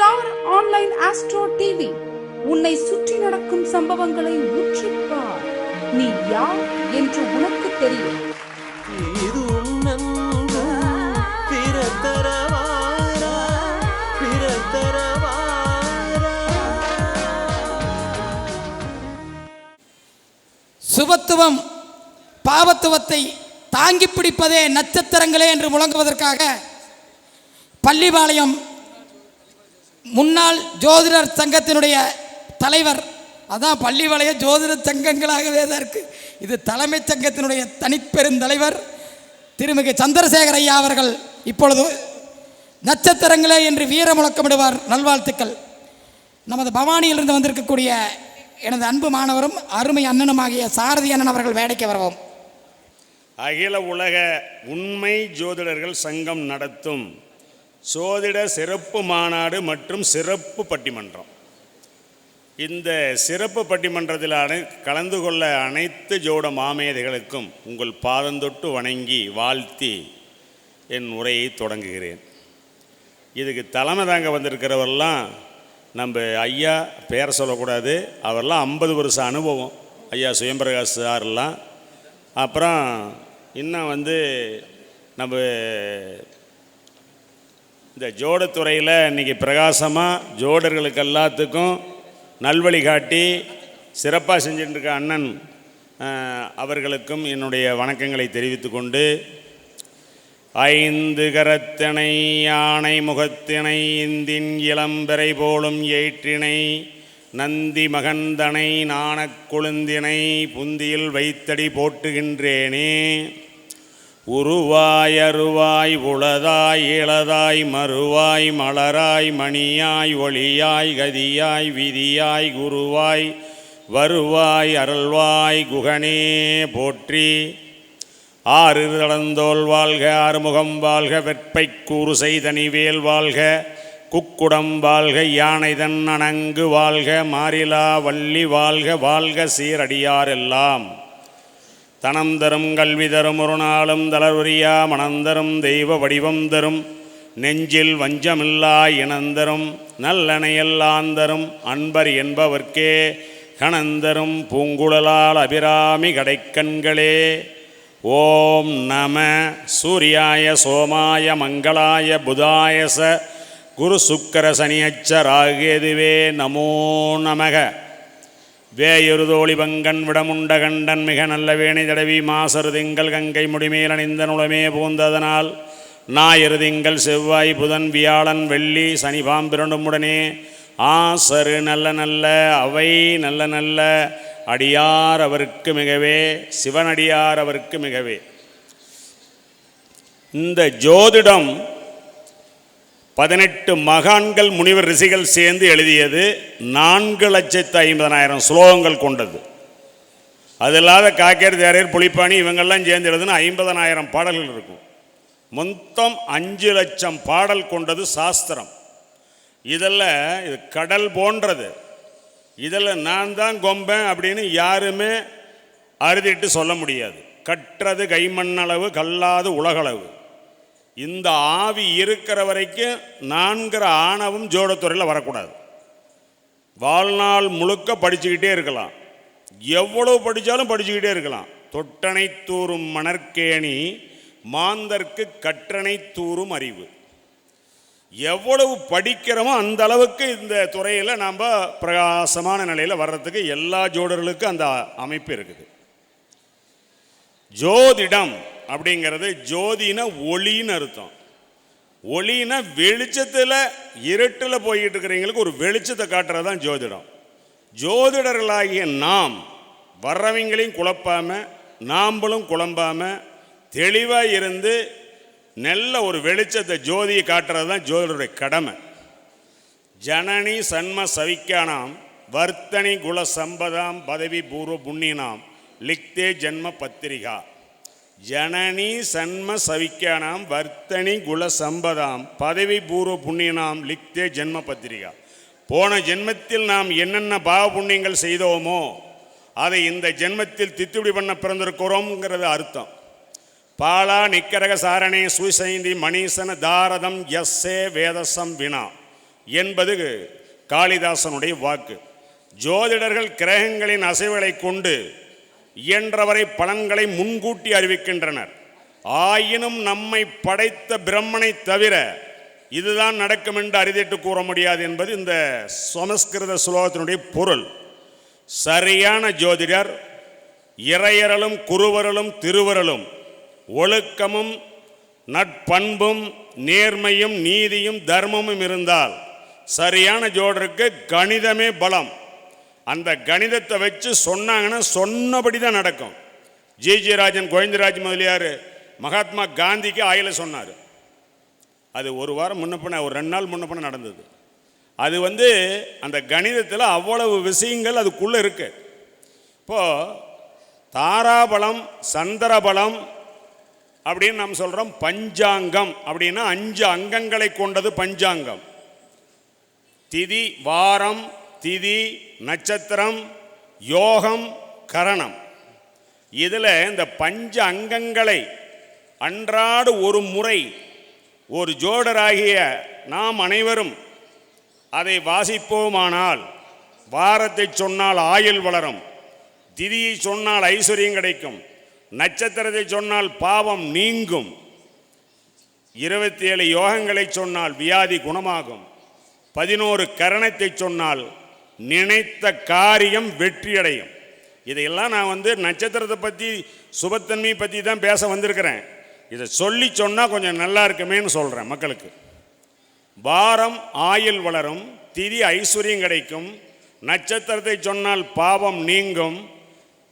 Star online astro TV. உன்னை சுற்றி நடக்கும் சம்பவங்களை உற்றுப்பார் நீ யார் என்று உனக்கு தெரியும். இது உன்னன்பு பிறத்தரவாரா பிறத்தரவாரா. சுபத்துவம் பாவத்துவத்தை தாங்கி பிடிப்பதே நட்சத்திரங்களே என்று முழங்குவதற்காக பள்ளிபாளையம் முன்னாள் ஜோதிடர் சங்கத்தினுடைய தலைவர். அதான் பள்ளிவளைய ஜோதிடர் சங்கங்களாகவே தான் இருக்கு. இது தலைமைச் சங்கத்தினுடைய தனிப்பெருந்தலைவர் திருமிகு சந்திரசேகர் ஐயா அவர்கள். இப்பொழுது நட்சத்திரங்களே என்று வீர முழக்கமிடுவார் நல்வாழ்த்துக்கள். நமது பவானியிலிருந்து வந்திருக்கக்கூடிய எனது அன்பு மாணவரும் அருமை அண்ணனுமாகிய சாரதி அண்ணன் அவர்கள் வேலைக்கு வருவோம். அகில உலக உண்மை ஜோதிடர்கள் சங்கம் நடத்தும் சோதிட சிறப்பு மாநாடு மற்றும் சிறப்பு பட்டிமன்றம். இந்த சிறப்பு பட்டிமன்றத்தில் அனை கலந்து கொள்ள அனைத்து ஜோட மாமேதைகளுக்கும் உங்கள் பாதந்தொட்டு வணங்கி வாழ்த்தி என் உரையை தொடங்குகிறேன். இதுக்கு தலைமை தாங்க வந்திருக்கிறவரெல்லாம் நம்ம ஐயா பேரை சொல்லக்கூடாது. அவரெல்லாம் ஐம்பது வருஷம் அனுபவம். ஐயா சுயம்பிரகாஷ் சார்லாம். அப்புறம் இன்னும் வந்து நம்ம இந்த ஜோடத்துறையில் இன்றைக்கி பிரகாசமாக ஜோடர்களுக்கு எல்லாத்துக்கும் நல்வழி காட்டி சிறப்பாக செஞ்சுட்டு இருக்க அண்ணன் அவர்களுக்கும் என்னுடைய வணக்கங்களை தெரிவித்து கொண்டு ஐந்து கரத்தினை யானை முகத்தினை இந்தின் இளம்பெறை போலும் ஏற்றினை நந்தி மகந்தனை நாணக் கொழுந்தினை புந்தியில் வைத்தடி போட்டுகின்றேனே. உருவாய் அருவாய் உளதாய் இளதாய் மறுவாய் மலராய் மணியாய் ஒளியாய் கதியாய் விதியாய் குருவாய் வருவாய் அருள்வாய் குகனே போற்றி. ஆறு தளந்தோல் வாழ்க ஆறுமுகம் வாழ்க வெற்பை கூறு செய்தனிவேல் வாழ்க குக்குடம் வாழ்க யானைதன் அணங்கு வாழ்க மாறிலா வள்ளி வாழ்க வாழ்க சீரடியாரெல்லாம் தனம் தரும் கல்வி தரும் ஒரு நாளும் தளர்வரியா மணந்தரும் தெய்வ வடிவம் தரும். நெஞ்சில் வஞ்சமில்லா இனந்தரும் நல்லணையெல்லாந்தரும் அன்பர் என்பவர்க்கே கணந்தரும் பூங்குழலால் அபிராமி கடைக்கண்களே. ஓம் நம சூர்யாய சோமாய மங்களாய புதாயச. குரு சுக்கர சனியச்ச ராகேதுவே நமோ நமக. வேயொருதோழி பங்கன் விடமுண்ட கண்டன் மிக நல்ல வேணை தடவி மாசரு திங்கள் கங்கை முடிமேல் அணிந்த நுழமே பூந்ததனால் ஞாயிறு திங்கள் செவ்வாய் புதன் வியாழன் வெள்ளி சனி பாம்பிரண்டும் உடனே ஆசரு நல்ல நல்ல அவை நல்ல நல்ல அடியார் அவருக்கு மிகவே சிவனடியார் அவருக்கு மிகவே. இந்த ஜோதிடம் பதினெட்டு மகான்கள் முனிவர் ரிஷிகள் சேர்ந்து எழுதியது நான்கு லட்சத்து ஐம்பதனாயிரம் ஸ்லோகங்கள் கொண்டது. அது இல்லாத காக்கேர் தேரையர் புலிப்பாணி இவங்கெல்லாம் சேர்ந்து எழுதுனா ஐம்பதனாயிரம் பாடல்கள் இருக்கும். மொத்தம் அஞ்சு லட்சம் பாடல் கொண்டது சாஸ்திரம். இதில் இது கடல் போன்றது. இதில் நான் தான் கொம்பேன் அப்படின்னு யாருமே அறுதிட்டு சொல்ல முடியாது. கற்றது கைமண்ணளவு கல்லாது உலகளவு. இந்த ஆவி இருக்கிற வரைக்கும் நான்கிற ஆணவம் ஜோடத்துறையில் வரக்கூடாது. வாழ்நாள் முழுக்க படிச்சுக்கிட்டே இருக்கலாம். எவ்வளவு படித்தாலும் படிச்சுக்கிட்டே இருக்கலாம். தொட்டனை தூறும் மணற்கேணி மாந்தர்க்கு கற்றனை தூறும் அறிவு. எவ்வளவு படிக்கிறோமோ அந்த அளவுக்கு இந்த துறையில் நாம் பிரகாசமான நிலையில் வர்றதுக்கு எல்லா ஜோடர்களுக்கும் அந்த அமைப்பு இருக்குது. ஜோதிடம் அப்படிங்கிறது ஜோதினா ஒளின்னு அர்த்தம். ஒளினா வெளிச்சத்தில் இருட்டில் போய்கிட்டு இருக்கிறவங்களுக்கு ஒரு வெளிச்சத்தை காட்டுறது தான் ஜோதிடம். ஜோதிடர்களாகிய நாம் வர்றவங்களையும் குழப்பாமல் நாம்பளும் குழம்பாம தெளிவாக இருந்து நல்ல ஒரு வெளிச்சத்தை ஜோதியை காட்டுறது தான் ஜோதிடருடைய கடமை. ஜனனி சன்ம சவிக்கானாம் வர்த்தனி குல சம்பதாம் பதவி பூர்வ புண்ணினாம் லிக்தே ஜென்ம பத்திரிகா. ஜனனி சன்ம சவிக்கானாம் வர்த்தனி குல சம்பதாம் பதவி பூர்வ புண்ணியனாம் லிக்தே ஜென்ம பத்திரிகா. போன ஜென்மத்தில் நாம் என்னென்ன பாவ புண்ணியங்கள் செய்தோமோ அதை இந்த ஜென்மத்தில் தித்துடி பண்ண பிறந்திருக்கிறோம்ங்கிறது அர்த்தம். பாலா நிக்கரக சாரணே சுசைந்தி மணீசன தாரதம் எஸ்ஸே வேதசம் வினா என்பது காளிதாசனுடைய வாக்கு. ஜோதிடர்கள் கிரகங்களின் அசைவுகளை கொண்டு இயன்றவரை பலன்களை முன்கூட்டி அறிவிக்கின்றனர். ஆயினும் நம்மை படைத்த பிரம்மனை தவிர இதுதான் நடக்கும் என்று அறிதிட்டு கூற முடியாது என்பது இந்த சமஸ்கிருத சுலோகத்தினுடைய பொருள். சரியான ஜோதிடர் இறையரலும் குருவரலும் திருவரலும் ஒழுக்கமும் நட்பண்பும் நேர்மையும் நீதியும் தர்மமும் இருந்தால் சரியான ஜோடருக்கு கணிதமே பலம். அந்த கணிதத்தை வச்சு சொன்னாங்கன்னா சொன்னபடி தான் நடக்கும். ஜே. ஜே. ராஜன் கோவிந்தராஜ் முதலியார் மகாத்மா காந்திக்கு ஆயில சொன்னார். அது ஒரு வாரம் முன்னப்பின ஒரு ரெண்டு நாள் முன்னப்பின நடந்தது. அது வந்து அந்த கணிதத்தில் அவ்வளவு விஷயங்கள் அதுக்குள்ளே இருக்கு. இப்போது தாராபலம் சந்திரபலம் அப்படின்னு நாம் சொல்கிறோம் பஞ்சாங்கம் அப்படின்னா அஞ்சு அங்கங்களை கொண்டது பஞ்சாங்கம். திதி வாரம் திதி நட்சத்திரம் யோகம் கரணம். இதில் இந்த பஞ்ச அங்கங்களை அன்றாடு ஒரு முறை ஒரு ஜோடராகிய நாம் அனைவரும் அதை வாசிப்போமானால் வாரத்தை சொன்னால் ஆயுள் வளரும் திதியை சொன்னால் ஐஸ்வர்யம் கிடைக்கும் நட்சத்திரத்தை சொன்னால் பாவம் நீங்கும் இருபத்தி ஏழு யோகங்களை சொன்னால் வியாதி குணமாகும் பதினோரு கரணத்தை சொன்னால் நினைத்த காரியம் வெற்றியடையும். இதையெல்லாம் நான் வந்து நட்சத்திரத்தை பற்றி சுபத்தன்மையை பற்றி தான் பேச வந்திருக்கிறேன். இதை சொல்லி சொன்னால் கொஞ்சம் நல்லா இருக்குமேன்னு சொல்கிறேன் மக்களுக்கு. வாரம் ஆயுள் வளரும் திதி ஐஸ்வர்யம் கிடைக்கும். நட்சத்திரத்தை சொன்னால் பாவம் நீங்கும்.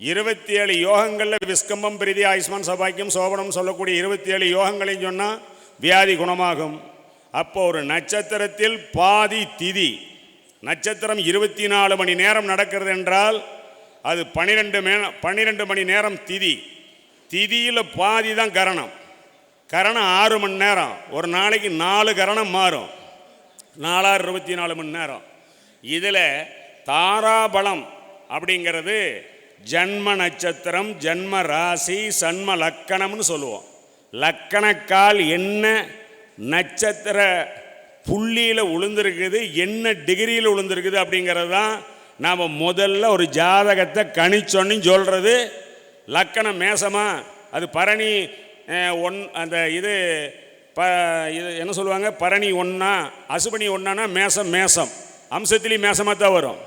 இருபத்தி ஏழு யோகங்களில் விஸ்கம்பம் பிரீதி ஆயுஷ்மான் சபாக்கியம் சோபனம் சொல்லக்கூடிய இருபத்தி ஏழு யோகங்களையும் சொன்னால் வியாதி குணமாகும். அப்போ ஒரு நட்சத்திரத்தில் பாதி திதி. நட்சத்திரம் இருபத்தி நாலு மணி நேரம் நடக்கிறது என்றால் அது பன்னிரெண்டு மே பன்னிரெண்டு மணி நேரம் திதி. திதியில் பாதி தான் கரணம். கரணம் ஆறு மணி நேரம். ஒரு நாளைக்கு நாலு கரணம் மாறும். நாலாறு இருபத்தி நாலு மணி நேரம். இதில் தாராபலம் அப்படிங்கிறது ஜன்ம நட்சத்திரம் ஜன்ம ராசி சன்ம லக்கணம்னு சொல்லுவோம். லக்கணக்கால் என்ன நட்சத்திர புள்ளியில் உளுந்திருக்குது என்ன டிகிரியில் உளுந்திருக்குது அப்படிங்கிறது தான் நாம் முதல்ல ஒரு ஜாதகத்தை கணிச்சொன்னு சொல்கிறது லக்கணம் மேசமாக அது பரணி ஒன் அந்த இது ப இது என்ன சொல்லுவாங்க? பரணி ஒன்றா அசுபனி ஒன்றானா மேசம் மேசம். அம்சத்திலையும் மேசமாக தான் வரும்.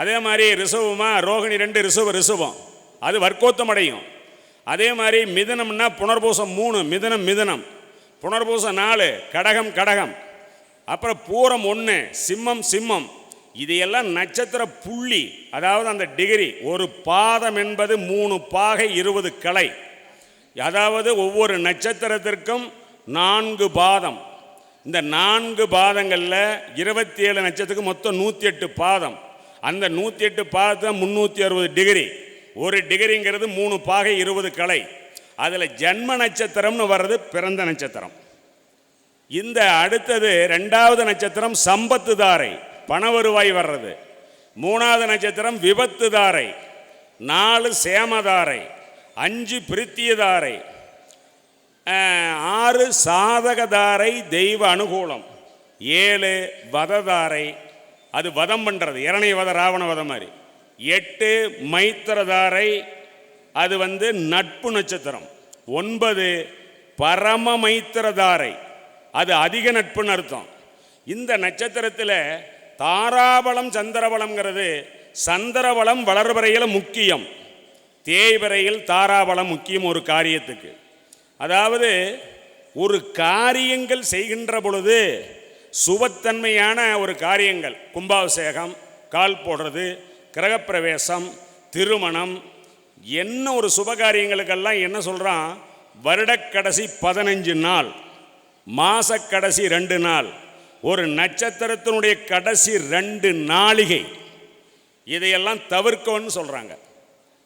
அதே மாதிரி ரிசவமா ரோகிணி ரெண்டு ரிசவ ரிசவம் அது வர்க்கோத்தம் அடையும். அதே மாதிரி மிதனம்னா புனர்பூசம் மூணு மிதனம் மிதனம். புனர்பூசம் நாலு கடகம் கடகம். அப்புறம் பூரம் ஒன்று சிம்மம் சிம்மம். இதையெல்லாம் நட்சத்திர புள்ளி அதாவது அந்த டிகிரி ஒரு பாதம் என்பது மூணு பாகை இருபது கலை அதாவது ஒவ்வொரு நட்சத்திரத்திற்கும் நான்கு பாதம். இந்த நான்கு பாதங்களில் இருபத்தி ஏழு நட்சத்திரத்துக்கு மொத்தம் நூற்றி எட்டு பாதம். அந்த நூற்றி எட்டு பாதத்தை முந்நூற்றி அறுபது டிகிரி ஒரு டிகிரிங்கிறது மூணு பாகை இருபது கலை அதில் ஜன்ம நட்சத்திரம்னு வர்றது பிறந்த நட்சத்திரம். இந்த அடுத்தது ரெண்டாவது நட்சத்திரம் சம்பத்து தாரை பண வருவாய் வர்றது. மூணாவது நட்சத்திரம் விபத்து தாரை நாலு சேமதாரை அஞ்சு பிரித்தியதாரை ஆறு சாதகதாரை தெய்வ அனுகூலம் ஏழு வததாரை அது வதம் பண்ணுறது இரணை வத ராவண வதம் மாதிரி. எட்டு மைத்திரதாரை அது வந்து நட்பு நட்சத்திரம். ஒன்பது பரம மைத்திரதாரை அது அதிக நட்புன்னு அர்த்தம். இந்த நட்சத்திரத்தில் தாராபலம் சந்திரபலம்ங்கிறது சந்திரபலம் வளர்வரையில் முக்கியம். தேய்வரையில் தாராபலம் முக்கியம் ஒரு காரியத்துக்கு. அதாவது ஒரு காரியங்கள் செய்கின்ற பொழுது சுபத்தன்மையான ஒரு காரியங்கள் கும்பாபிஷேகம் கால் போடுறது கிரகப்பிரவேசம் திருமணம் என்ன ஒரு சுப காரியங்களுக்கெல்லாம் என்ன சொல்கிறான் வருடக்கடைசி பதினஞ்சு நாள். மாசக்கடைசி ரெண்டு நாள் ஒரு நட்சத்திரத்தினுடைய கடைசி ரெண்டு நாளிகை. இதையெல்லாம் தவிர்க்கணும்னு சொல்கிறாங்க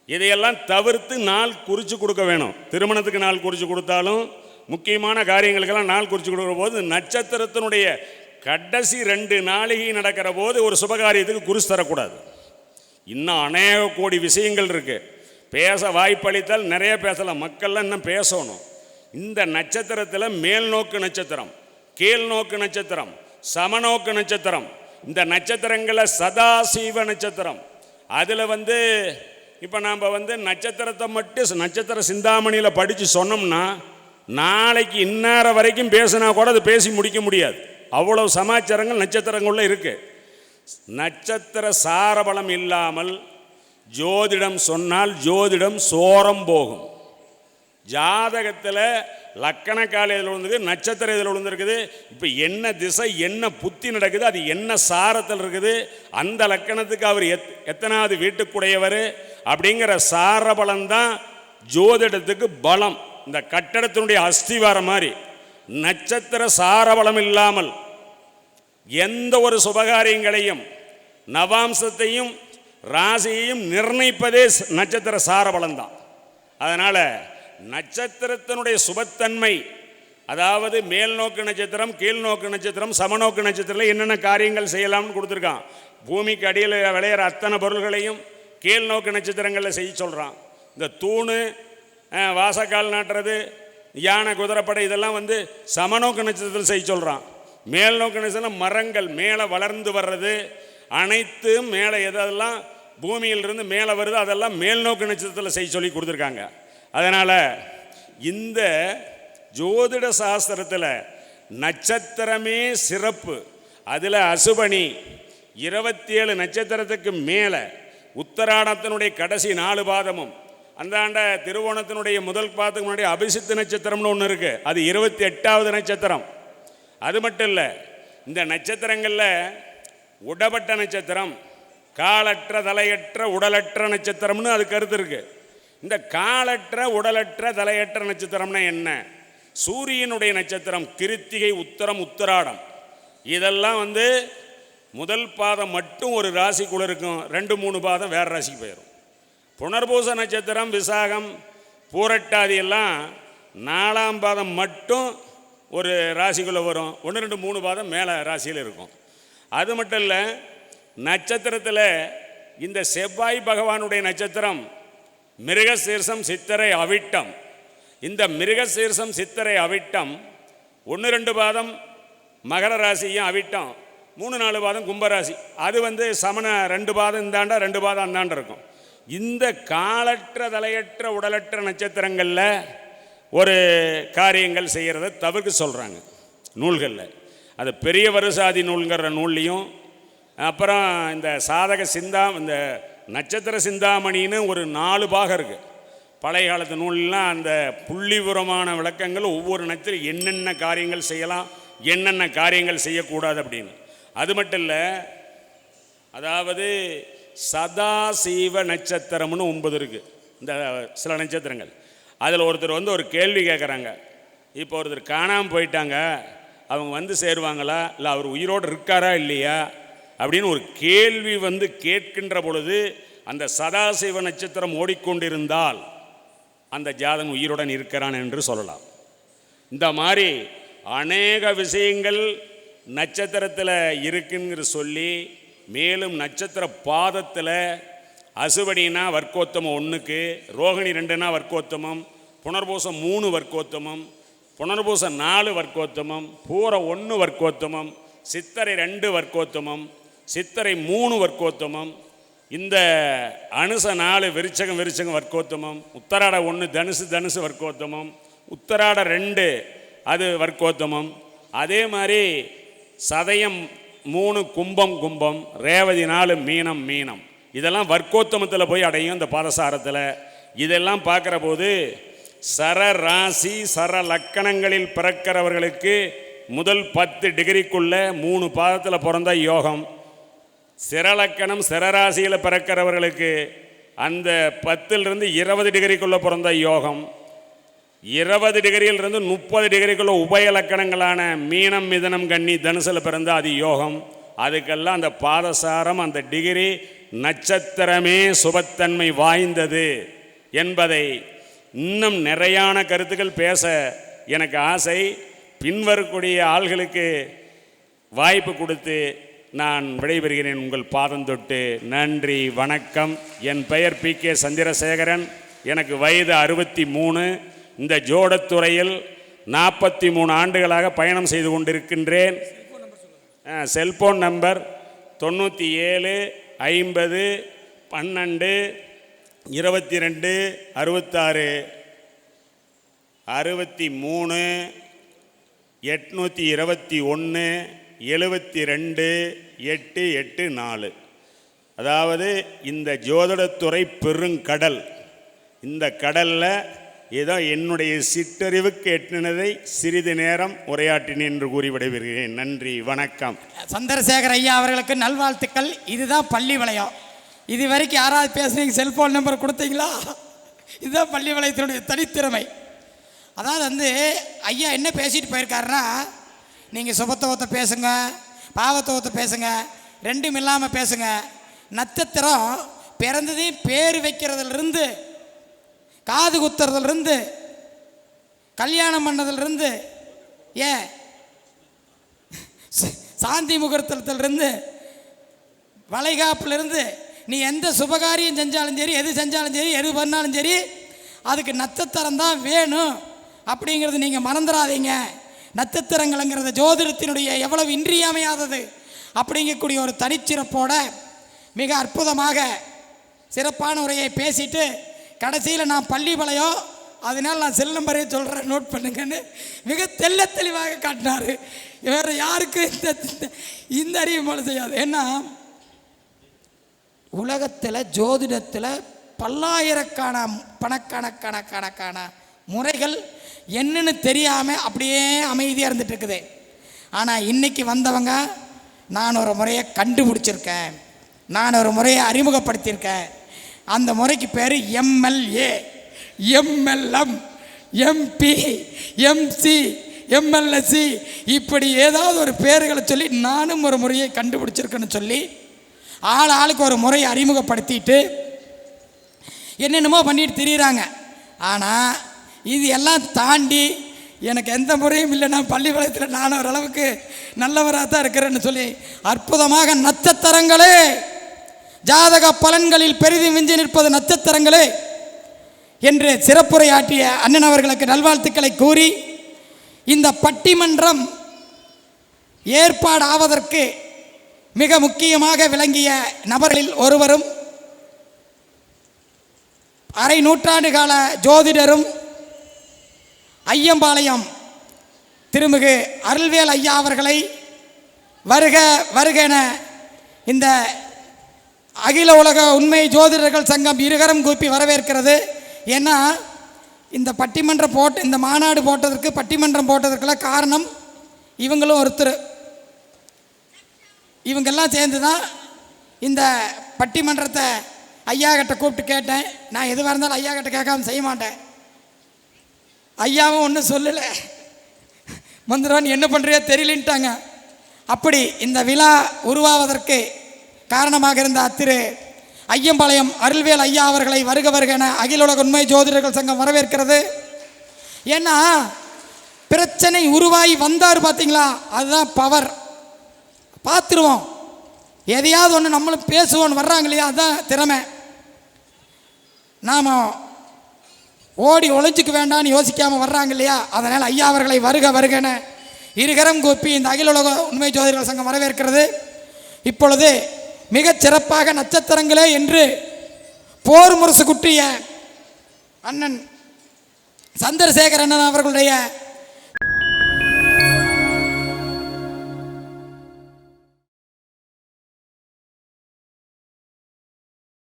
இதையெல்லாம் தவிர்த்து நாள் குறித்து கொடுக்க வேணும். திருமணத்துக்கு நாள் குறித்து கொடுத்தாலும் முக்கியமான காரியங்களுக்கெல்லாம் நாள் குறித்து கொடுக்குற போது நட்சத்திரத்தினுடைய கடைசி ரெண்டு நாளிகை நடக்கிற போது ஒரு சுபகாரியத்துக்கு குறிச்சு தரக்கூடாது. இன்னும் அநேக கோடி விஷயங்கள் இருக்குது பேச வாய்ப்பளித்தால் நிறைய பேசலாம். மக்கள்லாம் இன்னும் பேசணும். இந்த நட்சத்திரத்தில் மேல் நோக்கு நட்சத்திரம் கீழ் நோக்கு நட்சத்திரம் சமநோக்கு நட்சத்திரம். இந்த நட்சத்திரங்களில் சதாசீவ நட்சத்திரம். அதில் வந்து இப்போ நாம் வந்து நட்சத்திரத்தை மட்டும் நட்சத்திர சிந்தாமணியில் படித்து சொன்னோம்னா நாளைக்கு இந்நேர வரைக்கும் பேசினா கூட அது பேசி முடிக்க முடியாது. அவ்வளோ சமாச்சாரங்கள் நட்சத்திரங்களில் இருக்குது நட்சத்திர சாரபலம் இல்லாமல் ஜோதிடம் சொன்னால் ஜோதிடம் சோரம் போகும். ஜாதகத்தில் லக்கண கால இதில் விழுந்திருக்கு நட்சத்திரம் இதில் விழுந்திருக்குது. இப்போ என்ன திசை என்ன புத்தி நடக்குது அது என்ன சாரத்தில் இருக்குது அந்த லக்கணத்துக்கு அவர் எத் எத்தனாவது வீட்டுக்குடையவர் அப்படிங்கிற சார பலம்தான் ஜோதிடத்துக்கு பலம். இந்த கட்டடத்தினுடைய அஸ்திவாரம் மாதிரி. நட்சத்திர சாரபலம் இல்லாமல் எந்த ஒரு சுபகாரியங்களையும் நவாம்சத்தையும் ராசியையும் நிர்ணயிப்பதே நட்சத்திர சாரபலம் தான் அதனால் நட்சத்திரத்தினுடைய சுபத்தன்மை அதாவது மேல் நோக்கு நட்சத்திரம் கீழ் நோக்கு நட்சத்திரம் சமநோக்கு நட்சத்திரத்தில் என்னென்ன காரியங்கள் செய்யலாம்னு கொடுத்துருக்கான். பூமிக்கு அடியில் விளையிற அத்தனை பொருள்களையும் கீழ் நோக்கு நட்சத்திரங்களில் செய்ய சொல்கிறான் இந்த தூணு வாசக்கால் நாட்டுறது யானை குதிரைப்படை இதெல்லாம் வந்து சமநோக்கு நட்சத்திரத்தில் செய்ய சொல்கிறான் மேல் நோக்கு நட்சத்திரம் மரங்கள் மேலே வளர்ந்து வர்றது அனைத்தும் மேலே எதெல்லாம் பூமியிலிருந்து மேலே வருது அதெல்லாம் மேல் நோக்கு நட்சத்திரத்தில் செய்ய சொல்லி கொடுத்துருக்காங்க. அதனால் இந்த ஜோதிட சாஸ்திரத்தில் நட்சத்திரமே சிறப்பு. அதில் அசுபணி இருபத்தி ஏழு நட்சத்திரத்துக்கு மேலே உத்தராடத்தினுடைய கடைசி நாலு பாதமும் அந்தாண்ட திருவோணத்தினுடைய முதல் பாதத்துக்கு முன்னாடி அபிசித்து நட்சத்திரம்னு ஒன்று இருக்குது அது இருபத்தி எட்டாவது நட்சத்திரம். அது மட்டும் இல்லை இந்த நட்சத்திரங்களில் உடபட்ட நட்சத்திரம் காலற்ற தலையற்ற உடலற்ற நட்சத்திரம்னு அது கருத்து இருக்குது இந்த காலற்ற உடலற்ற தலையற்ற நட்சத்திரம்னா என்ன? சூரியனுடைய நட்சத்திரம் கிருத்திகை உத்தரம் உத்தராடம். இதெல்லாம் வந்து முதல் பாதம் மட்டும் ஒரு ராசிக்குள்ளே இருக்கும். ரெண்டு மூணு பாதம் வேறு ராசிக்கு போயிடும் புனர்பூச நட்சத்திரம் விசாகம் பூரட்டாதி எல்லாம் நாலாம் பாதம் மட்டும் ஒரு ராசிக்குள்ளே வரும். ஒன்று ரெண்டு மூணு பாதம் மேலே ராசியில் இருக்கும். அது மட்டும் இல்லை நட்சத்திரத்தில் இந்த செவ்வாய் பகவானுடைய நட்சத்திரம் மிருகசீர்ஷம் சித்தரை அவிட்டம். இந்த மிருகசீர்ஷம் சித்தரை அவிட்டம் ஒன்று ரெண்டு பாதம் மகர ராசியும் அவிட்டம் மூணு நாலு பாதம் கும்பராசி. அது வந்து சமண ரெண்டு பாதம் இந்தாண்டா ரெண்டு பாதம் அந்தாண்ட இருக்கும். இந்த காலற்ற தலையற்ற உடலற்ற நட்சத்திரங்களில் ஒரு காரியங்கள் செய்கிறத தவிர்க்க சொல்கிறாங்க நூல்களில். அது பெரிய வருசாதி நூல்ங்கிற நூல்லையும் அப்புறம் இந்த சாதக சிந்தா இந்த நட்சத்திர சிந்தாமணின்னு ஒரு நாலு பாகம் இருக்குது பழைய காலத்து நூல்லாம் அந்த புள்ளிபுரமான விளக்கங்கள் ஒவ்வொரு நட்சத்திரம் என்னென்ன காரியங்கள் செய்யலாம் என்னென்ன காரியங்கள் செய்யக்கூடாது அப்படின்னு. அது மட்டும் இல்லை அதாவது சதாசீவ நட்சத்திரம்னு ஒன்பது இருக்குது இந்த சில நட்சத்திரங்கள். அதில் ஒருத்தர் வந்து ஒரு கேள்வி கேட்குறாங்க இப்போ ஒருத்தர் காணாமல் போயிட்டாங்க. அவங்க வந்து சேருவாங்களா? இல்லை அவர் உயிரோடு இருக்காரா இல்லையா? அப்படின்னு ஒரு கேள்வி வந்து கேட்கின்ற பொழுது அந்த சதாசிவ நட்சத்திரம் ஓடிக்கொண்டிருந்தால் அந்த ஜாதன் உயிருடன் இருக்கிறான் என்று சொல்லலாம். இந்த மாதிரி அநேக விஷயங்கள் நட்சத்திரத்தில் இருக்குங்கிற சொல்லி மேலும் நட்சத்திர பாதத்தில் அசுவடினா வர்க்கோத்தமம் ஒன்றுக்கு ரோகிணி ரெண்டுனா வர்க்கோத்தமம் புனர்பூசம் மூணு வர்க்கோத்தமம் புனர்பூசம் நாலு வர்க்கோத்தமம் பூர ஒன்று வர்க்கோத்தமம் சித்தரை ரெண்டு வர்க்கோத்தமம் சித்தரை மூணு வர்க்கோத்தமம் இந்த அனுச நாலு விருச்சகம் விருச்சகம் வர்க்கோத்தமம் உத்தராட ஒன்று தனுசு தனுசு வர்க்கோத்தமம் உத்தராட ரெண்டு அது வர்க்கோத்தமம். அதே மாதிரி சதயம் மூணு கும்பம் கும்பம் ரேவதி நாலு மீனம் மீனம். இதெல்லாம் வர்க்கோத்தமத்தில் போய் அடையும் இந்த பாதசாரத்தில். இதெல்லாம் பார்க்குற போது சர ராசி சர லக்கணங்களில் பிறக்கிறவர்களுக்கு முதல் பத்து டிகிரிக்குள்ளே மூணு பாதத்தில் பிறந்த யோகம். சிரலக்கணம் சிரராசியில் பிறக்கிறவர்களுக்கு அந்த பத்திலிருந்து இருபது டிகிரிக்குள்ளே பிறந்த யோகம் இருபது டிகிரியிலிருந்து முப்பது டிகிரிக்குள்ள உபய லக்கணங்களான மீனம் மிதனம் கன்னி தனுசில் பிறந்த அது யோகம். அதுக்கெல்லாம் அந்த பாதசாரம் அந்த டிகிரி நட்சத்திரமே சுபத்தன்மை வாய்ந்தது என்பதை இன்னும் நிறையான கருத்துக்கள் பேச எனக்கு ஆசை. பின்வரக்கூடிய ஆள்களுக்கு வாய்ப்பு கொடுத்து நான் விடைபெறுகிறேன் உங்கள் பாதம் தொட்டு. நன்றி வணக்கம். என் பெயர் பி கே சந்திரசேகரன். எனக்கு வயது அறுபத்தி மூணு இந்த ஜோடத்துறையில் நாற்பத்தி மூணு ஆண்டுகளாக பயணம் செய்து கொண்டிருக்கின்றேன். செல்போன் நம்பர் தொண்ணூற்றி ஏழு ஐம்பது பன்னெண்டு இருபத்தி ரெண்டு அறுபத்தாறு. அறுபத்தி மூணு எட்நூற்றி இருபத்தி ஒன்று எழுபத்தி ரெண்டு எட்டு எட்டு நாலு. அதாவது இந்த ஜோதிடத்துறை பெருங்கடல் இந்த கடலில் ஏதோ என்னுடைய சிற்றறிவுக்கு எட்டினதை சிறிது நேரம் உரையாற்றினேன் என்று கூறி விடைபெறுகிறேன் நன்றி வணக்கம். சந்திரசேகர் ஐயா அவர்களுக்கு நல்வாழ்த்துக்கள். இதுதான் பள்ளி வளையம். இது வரைக்கும் யாராவது பேசுனீங்க? செல்போன் நம்பர் கொடுத்தீங்களா? இதுதான் பள்ளி வளையத்தினுடைய தனித்திறமை. அதாவது வந்து ஐயா என்ன பேசிட்டு போயிருக்காருன்னா நீங்கள் சுபத்துவத்தை பேசுங்க பாவத்துவத்தை பேசுங்க ரெண்டும் இல்லாமல் பேசுங்க. நட்சத்திரம் பிறந்ததையும் பேர் வைக்கிறதுலேருந்து காது குத்துறதுலேருந்து கல்யாணம் பண்ணதுலேருந்து ஏன் சாந்தி முகூர்த்தத்திலிருந்து வளைகாப்புலேருந்து நீ எந்த சுபகாரியம் செஞ்சாலும் சரி எது செஞ்சாலும் சரி எது பண்ணாலும் சரி அதுக்கு நட்சத்திரம் தான் வேணும். அப்படிங்கிறது நீங்கள் மறந்துடாதீங்க. நட்சத்திரங்கள்ங்கிறது ஜோதிடத்தினுடைய எவ்வளவு இன்றியமையாதது அப்படிங்கக்கூடிய ஒரு தனிச்சிறப்போட மிக அற்புதமாக சிறப்பான உரையை பேசிட்டு கடைசியில் நான் பள்ளிப்பாளையம் அதனால் நான் செல் நம்பரையும் சொல்கிறேன் நோட் பண்ணுங்கன்னு மிக தெல்ல தெளிவாக காட்டினார். வேறு யாருக்கு இந்த இந்த- இந்த அறிவு போல செய்யாது. ஏன்னா உலகத்தில் ஜோதிடத்தில் பல்லாயிரக்கான பணக்கணக்கான கணக்கான முறைகள் என்னன்னு தெரியாமல் அப்படியே அமைதியாக இருந்துட்டு இருக்குது ஆனால் இன்றைக்கி வந்தவங்க நான் ஒரு முறையை கண்டுபிடிச்சிருக்கேன். நான் ஒரு முறையை அறிமுகப்படுத்தியிருக்கேன். அந்த முறைக்கு பேர் MLA MLM MP MC MLSC இப்படி ஏதாவது ஒரு பேர்களை சொல்லி நானும் ஒரு முறையை கண்டுபிடிச்சிருக்கேன்னு சொல்லி ஆள் ஆளுக்கு ஒரு முறையை அறிமுகப்படுத்திட்டு என்னென்னமோ பண்ணிட்டு திரியிறாங்க. ஆனால் இது எல்லாம் தாண்டி எனக்கு எந்த முறையும் இல்லை. நான் பள்ளிப்பாளையத்தில் நான் ஓரளவுக்கு நல்லவராக தான் இருக்கிறேன்னு சொல்லி அற்புதமாக நட்சத்திரங்களே ஜாதக பலன்களில் பெரிதும் விஞ்சி நிற்பது நட்சத்திரங்களே என்று சிறப்புரையாற்றிய அண்ணன் அவர்களுக்கு நல்வாழ்த்துக்களை கூறி இந்த பட்டிமன்றம் ஏற்பாடு ஆவதற்கு மிக முக்கியமாக விளங்கிய நபர்களில் ஒருவரும் அரை நூற்றாண்டு கால ஜோதிடரும் ஐயம்பாளையம். திருமிகு அருள்வேல் ஐயா அவர்களை வருக வருக என இந்த அகில உலக உண்மை ஜோதிடர்கள் சங்கம் இருகரம் கூப்பி வரவேற்கிறது. ஏன்னா இந்த பட்டிமன்றம் போட்டு இந்த மாநாடு போட்டதற்கு பட்டிமன்றம் போட்டதற்கெல்லாம் காரணம் இவங்களும் ஒருத்தர். இவங்கெல்லாம் சேர்ந்து தான் இந்த பட்டிமன்றத்தை ஐயா கிட்ட கூப்பிட்டு கேட்டேன். நான் எதுவாக இருந்தாலும் ஐயா கிட்ட கேட்காம செய்ய மாட்டேன். ஐயாவும் ஒன்றும் சொல்லலை. மந்திரவன் என்ன பண்ணுறியோ தெரியலன்ட்டாங்க. அப்படி இந்த விழா உருவாவதற்கு காரணமாக இருந்த அத்திரு ஐயம்பாளையம் அருள்வேல் ஐயா அவர்களை வருக வருக என அகில உலக உண்மை ஜோதிடர்கள் சங்கம் வரவேற்கிறது. ஏன்னா பிரச்சனை உருவாகி வந்தார் பார்த்தீங்களா அதுதான் பவர். பார்த்துருவோம் எதையாவது ஒன்று நம்மளும் பேசுவோன்னு வர்றாங்க இல்லையா? அதுதான் திறமை. நாம் ஓடி ஒழிச்சுக்க வேண்டாம்னு யோசிக்காமல் வர்றாங்க இல்லையா அதனால் ஐயா அவர்களை வருக வருகன இருகரம் கூப்பி இந்த அகில உலக உண்மை ஜோதிடர் சங்கம் வரவேற்கிறது. இப்பொழுது மிகச் சிறப்பாக நட்சத்திரங்களே என்று போர் முரசு குட்டிய அண்ணன் சந்திரசேகர் அண்ணன் அவர்களுடைய